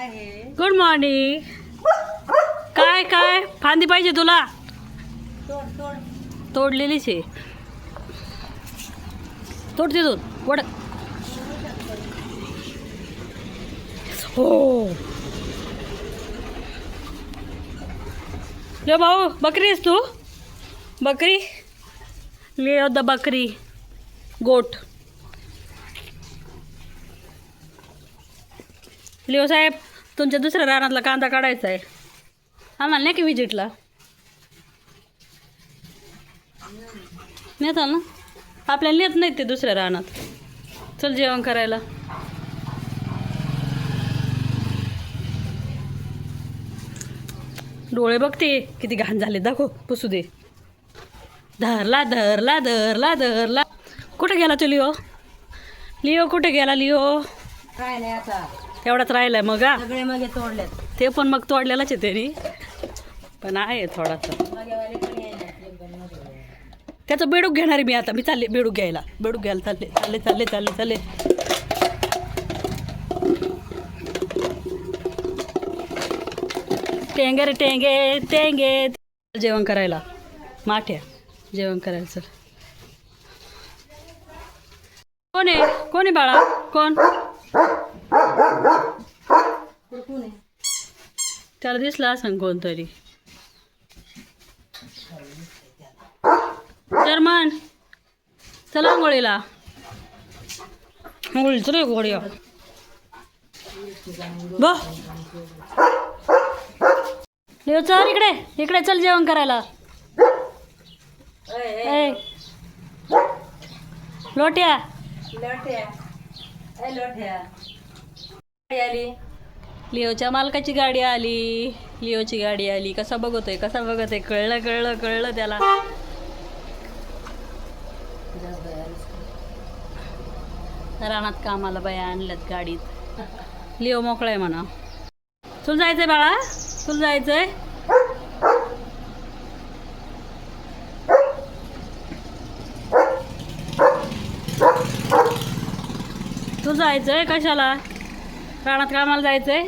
Good morning काय काय? फांदी पाहिजे तुला? तोड तोड. तोडलेलीच आहे. तोड तिथून. वड. हो. ले भाऊ बकरी आहेस तू? बकरी? ले द बकरी. गोट. लिओ साहेब. तुमच्या दुसऱ्या रानातला कांदा काढायचा आहे आम्हाला नाही की विजिटला? नेताल ना? आपल्याला नेत नाहीत ते दुसऱ्या रानात. चल जेवण करायला. डोळे बघते किती घाण झाले दाखव पुसू दे. धरला धरला धरला धरला. कुठे गेला तो लिओ? लिओ कुठे गेला लिओ? काय नाही आता. तेवढाच राहिलाय मग हा. सगळे मगे तोडलेत. ते पण मग तोडलेलाच आहे त्यांनी. पण आहे थोडासा. त्याचं बेडूक घेणार आहे मी आता. मी चालले बेडूक घ्यायला. बेडूक घ्यायला चालले. चालले चालले चालले चालले. टेंगे रे टेंगे टेंगे. जेवण करायला. माठ्या जेवण करायला चल. कोण आहे? कोण आहे बाळा? कोण? त्याला दिसला असं कोणतरी. जर्मन चला आंघोळीला आंघोळी चल घोडी. बा चल इकडे. इकडे चल जेवण करायला. ए, लोट्या. लोट्या. लोट्या. गाडी आली? लिओच्या मालकाची गाडी आली. लिओची गाडी आली. कसा बघतोय कसा बघतोय? कळलं कळलं कळलं त्याला. रानात कामाला बाया आणल्यात गाडीत. लिओ मोकळा आहे म्हणा. तुला जायचंय बाळा? तुला जायचंय? तू जायचंय कशाला? रानात कामाला जायचंय.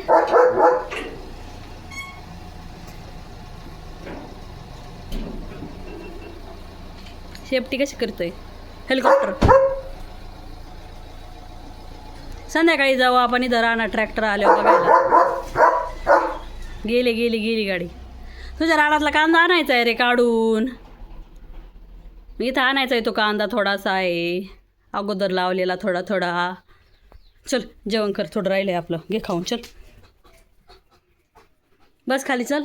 शेपटी कशी करतोय? हेलिकॉप्टर संध्याकाळी जाऊ आपण इथं राहणार ट्रॅक्टर आल्यावर बघायला. गेली गेली गेली गाडी. तुझ्या रानातला कांदा आणायचा आहे रे काढून. इथं आणायचा आहे तो कांदा थोडासा आहे. अगोदर लावलेला थोडा थोडा. चल जेवण कर थोडं राहिलं आहे आपलं. घे खाऊन चल. बस खाली चल.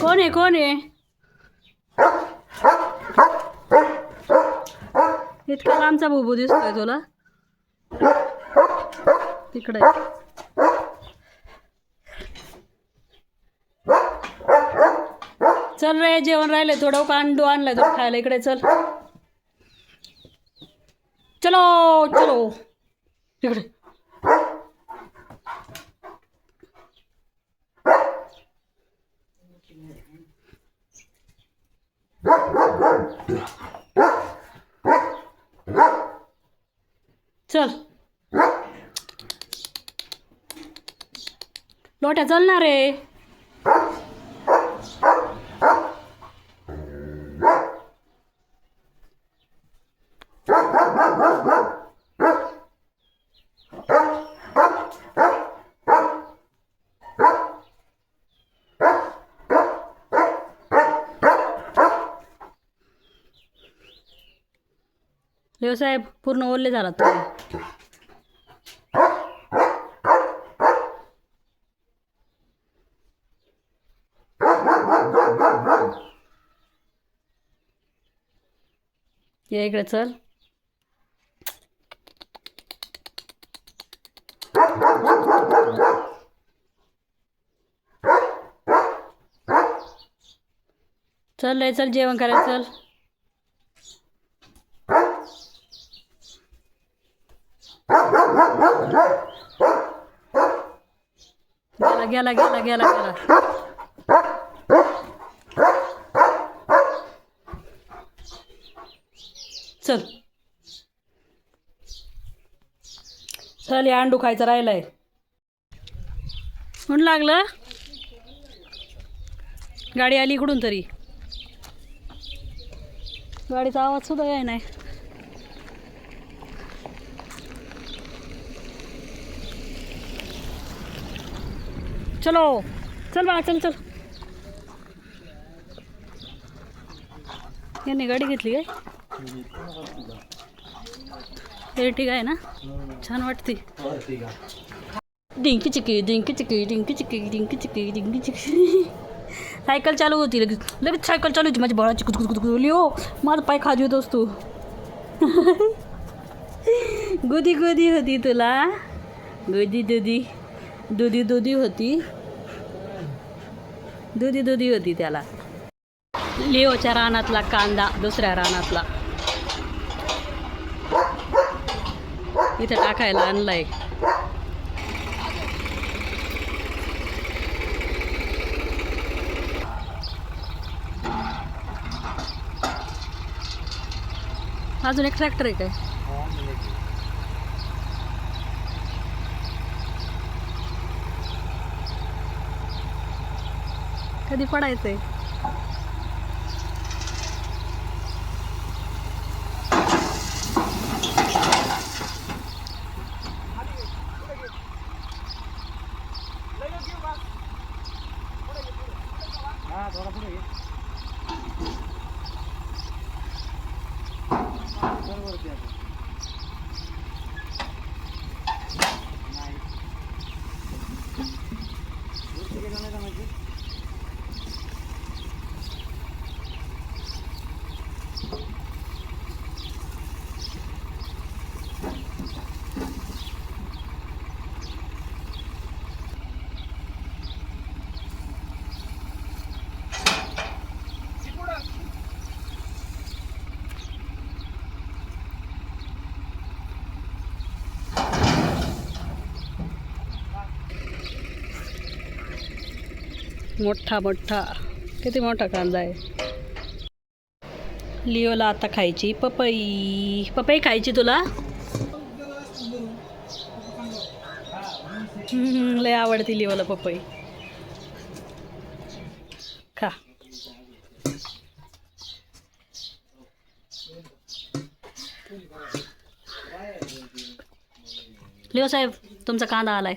कोण आहे कोण आहे? इतका लांबचा बुबू दिसतोय तुला. तिकडे. चल रे जेवण राहिले थोडं. कांडू आणलाय तो खायला. इकडे चल. चलो चलो. तिकडे चल. लोट्या चल ना रे. लेव साहेब पूर्ण ओले झाला तुम्ही ये इकडे चल. चल रे चल जेवण करायचं चल. गेला गेला गेला गेला. गेला चल. चल या अंडू खायचं राहिलंय. म्हणून लागलं? गाडी आली इकडून तरी. गाडीचा आवाज सुद्धा काय नाही चलो चल बा चल चल. यांनी गाडी घेतली काय? ठीक आहे ना? छान वाटते. डिंकी चिकी डिंकी चिकी डिंकी चिकी डिंकी चिकी डिंकी चिकी. सायकल चालू होती लगेच. लगेच सायकल चालू होती. माझी बळाची कुद कुद कुद लिओ माझा पाय खाजी होतोस तू गोदी गोदी होती तुला. गोदी दुधी दुधी दुधी होती. दुधी दुधी होती त्याला. लिओच्या रानातला कांदा दुसऱ्या रानातला. इथे टाकायला आणलाय. अजून एक ट्रॅक्टर आहे काय? कधी पडायचंय? मोठा मोठा. किती मोठा कांदा आहे? लिओला आता खायची पपई. पपई खायची तुला? लय आवडती लिओला पपई. खा. लिओ साहेब तुमचा कांदा आलाय.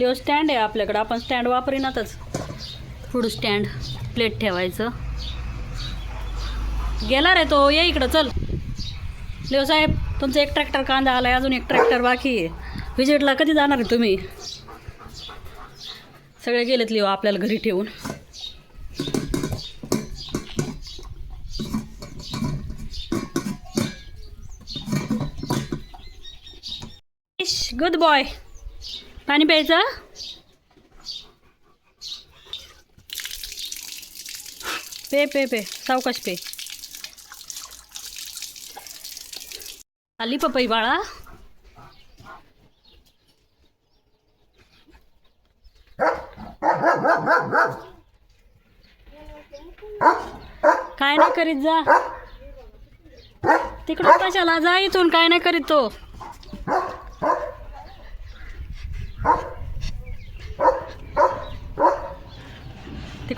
लिओ स्टँड आहे आपल्याकडं. आपण स्टँड वापरेनातच. फूड स्टँड प्लेट ठेवायचं. गेला रे तो. ये इकडं चल. लिओ साहेब तुमचा एक ट्रॅक्टर कांदा आलाय. अजून एक ट्रॅक्टर बाकी आहे. विजिटला कधी जाणार आहे तुम्ही? सगळे गेलेत लिओ आपल्याला घरी ठेवून. गुड बॉय पाणी प्यायचं? पे पे पे. सावकाश पे. आली पपई बाळा. काय नाही करीत जा. तिकडं कशाला जा इथून? काय नाही करीत तो.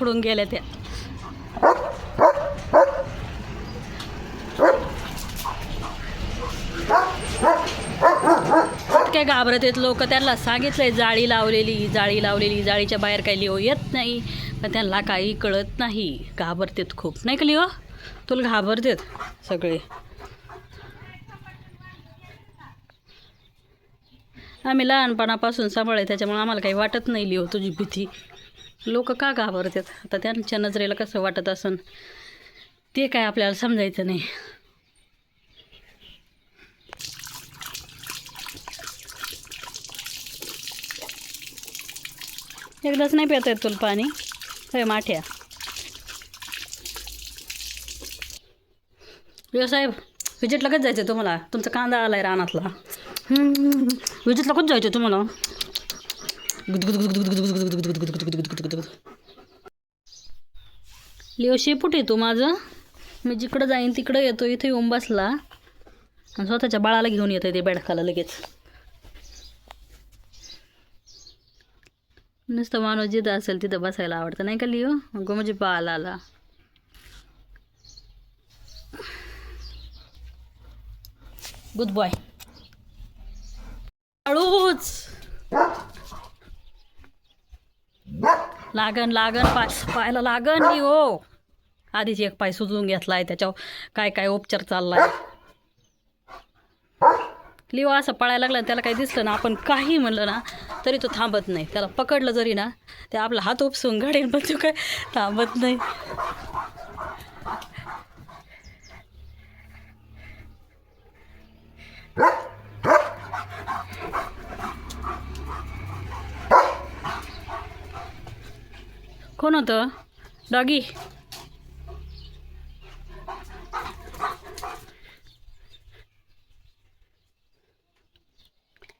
तिकडून गेल्या त्या काय घाबरत येत लोक त्यांना सांगितलंय जाळी लावलेली जाळी लावलेली जाळीच्या बाहेर काही लिओ येत नाही. पण त्यांना काही कळत नाही. घाबरतेत खूप नाही का लिओ? तुला घाबरतेत सगळे. आम्ही लहानपणापासून सांभाळले त्याच्यामुळे आम्हाला काही वाटत नाही लिओ तुझी भीती. लोक का घाबरतात? आता त्यांच्या नजरेला कसं वाटत असन? ते काय आपल्याला समजायचं नाही. एकदाच नाही पिता येत तुला पाणी? होय माठ्या. लिओ साहेब कच लगेच जायचं तुम्हाला? तुमचा कांदा आलाय रानातला. विजिट लगेच जायचं तुम्हाला? लिओ शेपूट येतो माझं. मी जिकडं जाईन तिकडं येतो. इथे येऊन बसला. आणि स्वतःच्या बाळाला घेऊन येतो ते बेडकाला लगेच. नुसतं माणूस जिथं असेल तिथं बसायला आवडतं. नाही का लिओ? अगं म्हणजे बाळ आला गुड बॉय लागन लागन पाय पायला लागन नाही हो. आधीच एक पाय सुजून घेतलाय त्याच्यावर. काय काय उपचार चाललाय? लिओ असं पळायला लागला आणि त्याला काही दिसलं ना आपण काही म्हणलं ना तरी तो थांबत नाही. त्याला पकडलं जरी ना ते आपला हात उपसून गाडीन पण तो काय? थांबत नाही. कोण होतं? डॉगी.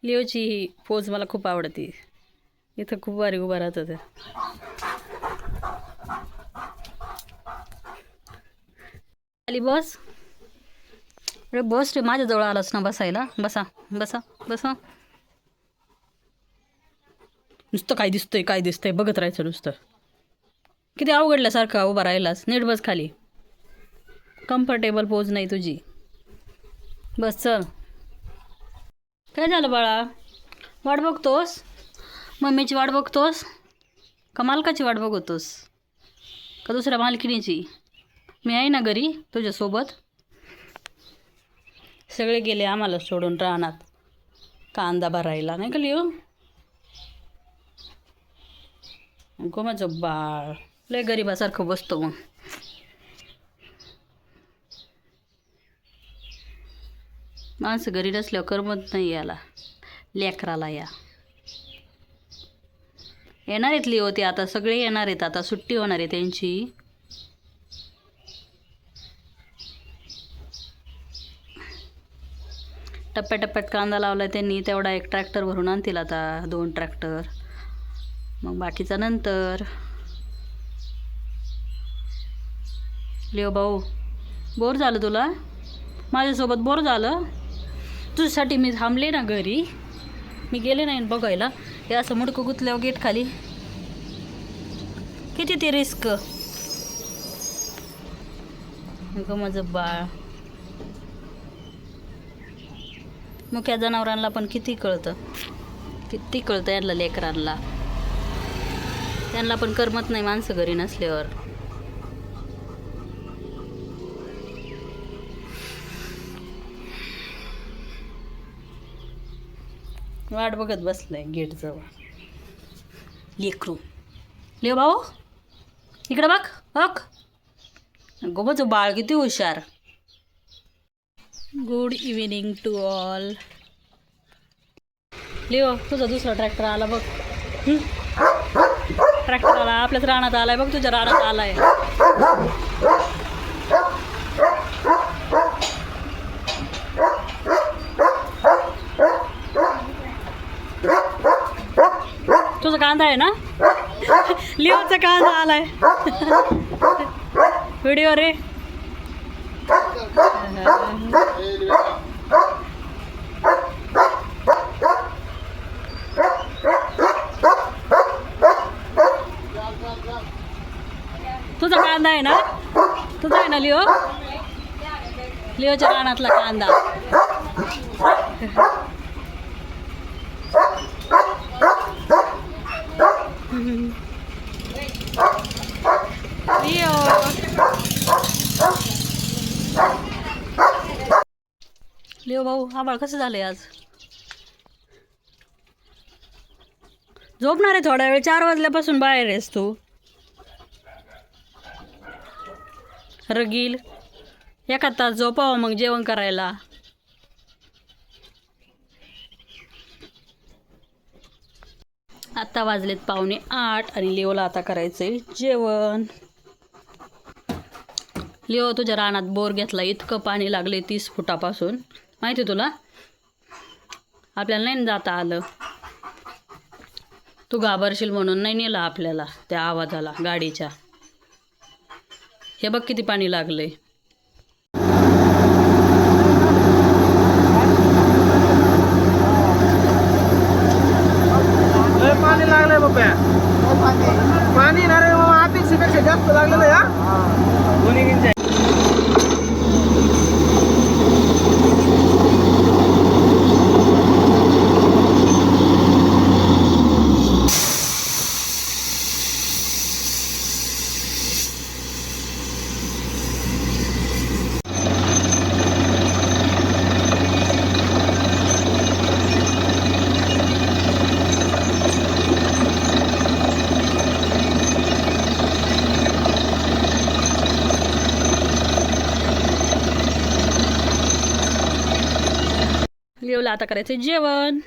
लिओची ही पोज मला खूप आवडते. इथं खूप भारी उभा राहत होतं आली बस. अरे बस रे माझ्याजवळ आलास ना बसायला. बसा बसा बसा. नुसतं काय दिसतंय काय दिसतंय बघत राहायचं नुसतं. किती अवघडल्यासारखं उभा राहिलास? नीट बस खाली. कम्फर्टेबल पोज नाही तुझी. बस चल. काय झालं बाळा? वाट बघतोस? मम्मीची वाट बघतोस? का मालकाची वाट बघतोस? का दुसऱ्या मालकिनीची मी आहे ना घरी तुझ्यासोबत? सगळे गेले आम्हाला सोडून राहणार कांदा भरायला? नाही का लिओ गो माझं बाळ. लय गरिबासारखं बसतो मग. माणसं घरी नसल्यावर करमत नाही याला. लेकराला या. येणार आहेत लिओ ते आता सगळे येणार आहेत आता सुट्टी होणार आहे त्यांची. टप्प्याटप्प्यात कांदा लावला त्यांनी तेवढा एक ट्रॅक्टर भरून आणतील आता दोन ट्रॅक्टर. मग बाकीचा नंतर. लिओ भाऊ बोर झालं तुला? माझ्यासोबत बोर झालं? तुझ्यासाठी मी थांबले ना घरी. मी गेले नाही बघायला. हे असं मुडकं गुतल्यावर गेट खाली. किती ते रिस्क? ग माझं बाळ. मुख्या जनावरांना पण किती कळतं. किती कळतं यांना लेकरांना. त्यांना पण करमत नाही माणसं घरी नसल्यावर. वाट बघत बसलंय गेट जवळ. लेकरू. ले भाऊ इकडं बघ बघ. गोबाचं बाळ किती हुशार. Good evening to all Leo तुझा दुसरा ट्रॅक्टर आला बघ. ट्रॅक्टर आला आपल्याच रानात आलाय बघ तुझ्या रानात आलाय तुझा कांदा आहे ना? लिओचा कांदा आलाय. व्हिडिओ रे. तुझा कांदा आहे ना? तुझा आहे ना लिओ? लिओच्या कानातला कांदा. Leo. लिओ भाऊ आबाळ कसं झालंय आज झोपणार आहे थोडा वेळ चार वाजल्यापासून बाहेर आहेस तू रगील एखाद तास झोपावं मग जेवण करायला आता वाजलेत पावणे आठ आणि लिओला आता करायचंय जेवण. लिओ तुझ्या रानात बोर घेतला इतकं पाणी लागले तीस फुटापासून. माहिती आहे तुला? आपल्याला नाही ना जाता आलं. तू घाबरशील म्हणून नाही नेला आपल्याला त्या आवाजाला गाडीच्या. हे बघ किती पाणी लागलं आहे पाणी लागलंय बाप्या पाणी? ना रे अपेक्षेपेक्षा जास्त लागलेलं हा? दोन्ही गिंज लिओला आता करायचं जेवण.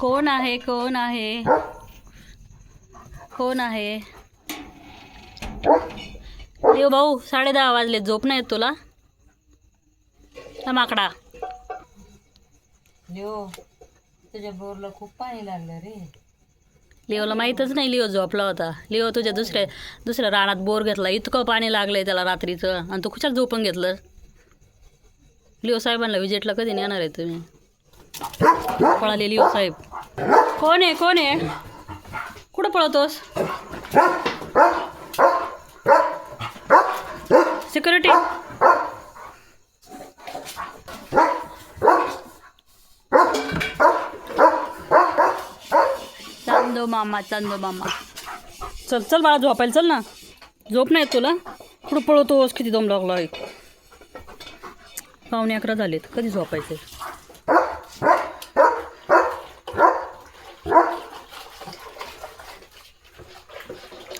कोण आहे कोण आहे? कोण आहे? लिओ भाऊ साडे दहा वाजले झोप नाही तुला? माकडा. लिओ तुझ्या बोरला खूप पाणी लागलं रे. लिओला माहीतच नाही लिओ झोपला होता. लिओ तुझ्या दुसऱ्या दुसऱ्या रानात बोर घेतला. इतकं पाणी लागलंय त्याला रात्रीचं. आणि तू कुशाला झोपून घेतलं लिओ साहेबांना विजेटला कधी नेणार आहे तुम्ही? पळाले लिओ साहेब. कोण आहे कोण आहे? कुठं पळवतोस सिक्युरिटी चांदो मामा चांदो मामा. चल चल बाळा झोपायला चल ना. झोप नाही तुला. कुठं पळवतोस किती दम लागला आहे पावणे अकरा झालेत. कधी झोपायचे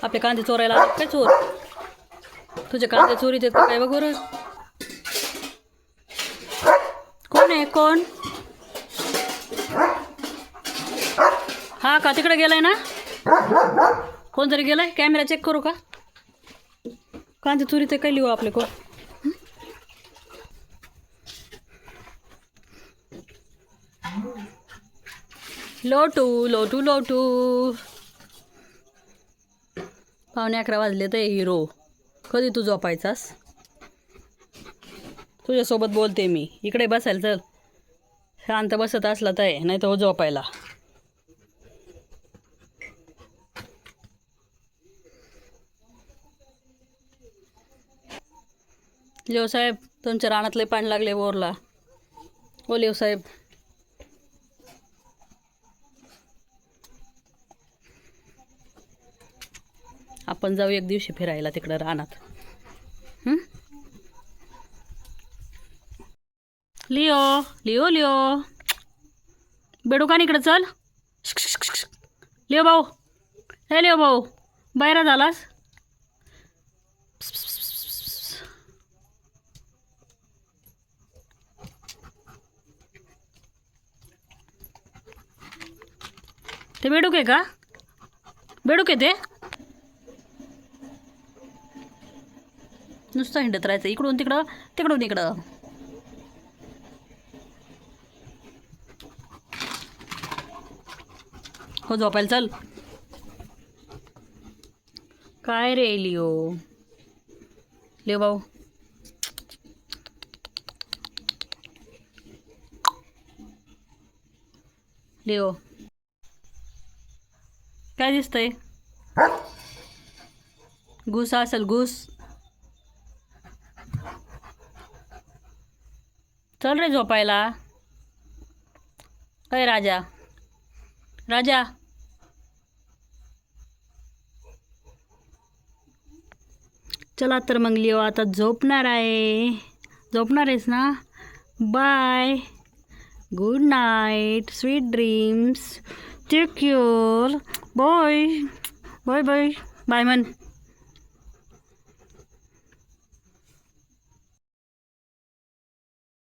आपले कांदे चोरायला आले काय चोर? तुझे कांदे चोरी आहेत काय? बघ बरं. कोण आहे? कोण? हा का? तिकडे गेलाय ना? कोण तरी गेलाय? कॅमेरा चेक करू का? कांदे चोरी ते काय लिहू आपले कोण? लोटू लोटू लोटू. पावणे अकरा वाजले तर हिरो. कधी तू झोपायचास? तुझ्यासोबत बोलते मी. इकडे बसायला चल. शांत बसत असला तर नाही तर हो झोपायला. लिओ साहेब तुमच्या रानातले पाणी लागले बोरला. हो ओ लिओ आपण जाऊ एक दिवशी फिरायला तिकडं रानात. Leo Leo Leo. बेडू का इकडं चल. लिओ भाऊ. हे लिओ भाऊ बाहेर झालास? ते बेडूक आहे का? बेडूक आहे ते? नुसतं हिंडत राहायचं. इकडून तिकडं तिकडून इकडं. हो झोपायला चल. काय रे लिओ? लिओ भाऊ. लिओ. काय दिसतंय? घुस असेल घुस चल रे झोपायला. अय राजा. राजा. चला तर मग लिओ आता झोपणार आहे. झोपणार आहेस ना? Bye good night sweet dreams take care bye bye bye bye म्हण